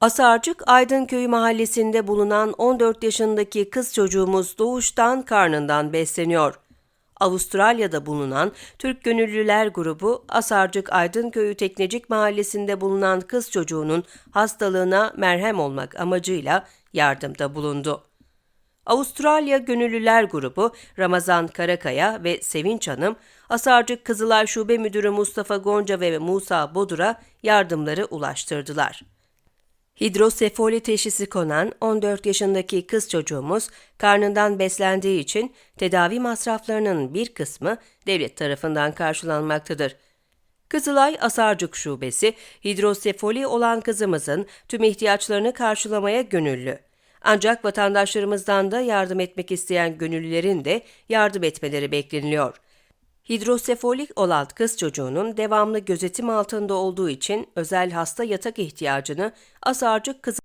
Asarcık Aydınköyü mahallesinde bulunan 14 yaşındaki kız çocuğumuz doğuştan karnından besleniyor. Avustralya'da bulunan Türk Gönüllüler Grubu, Asarcık Aydınköyü Teknecik Mahallesi'nde bulunan kız çocuğunun hastalığına merhem olmak amacıyla yardımda bulundu. Avustralya Gönüllüler Grubu, Ramazan Karakaya ve Sevinç Hanım, Asarcık Kızılay Şube Müdürü Mustafa Gonca ve Musa Bodur'a yardımları ulaştırdılar. Hidrosefoli teşhisi konan 14 yaşındaki kız çocuğumuz karnından beslendiği için tedavi masraflarının bir kısmı devlet tarafından karşılanmaktadır. Kızılay Asarcık Şubesi, hidrosefoli olan kızımızın tüm ihtiyaçlarını karşılamaya gönüllü. Ancak vatandaşlarımızdan da yardım etmek isteyen gönüllülerin de yardım etmeleri bekleniliyor. Hidrosefolik olan kız çocuğunun devamlı gözetim altında olduğu için özel hasta yatak ihtiyacını Asarcık Kız